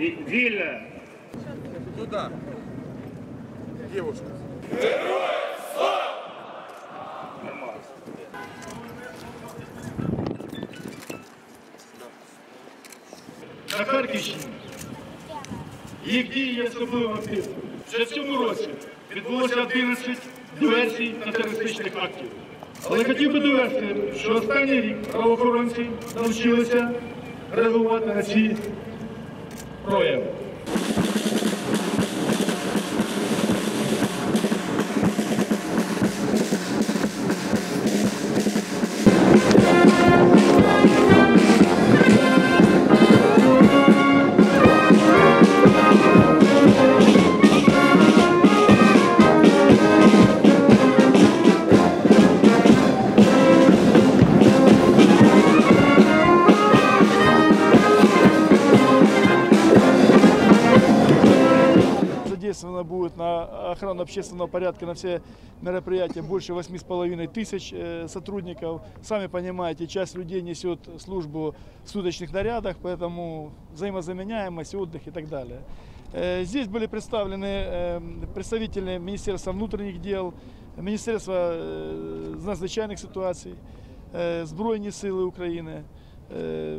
Вільне. Туда. Девушка. на Харківщині. Їх дії є особливо активними. Вже в цьому році відбулося 11 диверсій та терористичних актів. Але хотів би довести, що останній рік правоохоронці навчилися реагувати на ці прояви. Задействовано будет на охрану общественного порядка на все мероприятия больше 8,5 тысяч э, сотрудников. Сами понимаете, часть людей несет службу в суточных нарядах, поэтому взаимозаменяемость, отдых и так далее. Э, Здесь были представлены э, представители Министерства внутренних дел, Министерства э, надзвичайных ситуаций, э, Збройні сили України, е,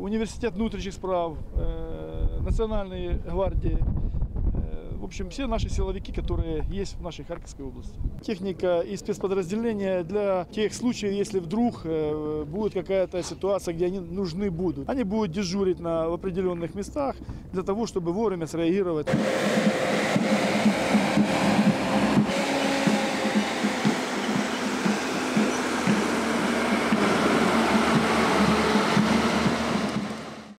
Університет внутрішніх справ, е, Національної гвардії. В общем, все наши силовики, которые есть в нашей Харьковской области. Техника и спецподразделения для тех случаев, если вдруг э, будет какая-то ситуация, где они нужны будут. Они будут дежурить на, в определенных местах для того, чтобы вовремя среагировать.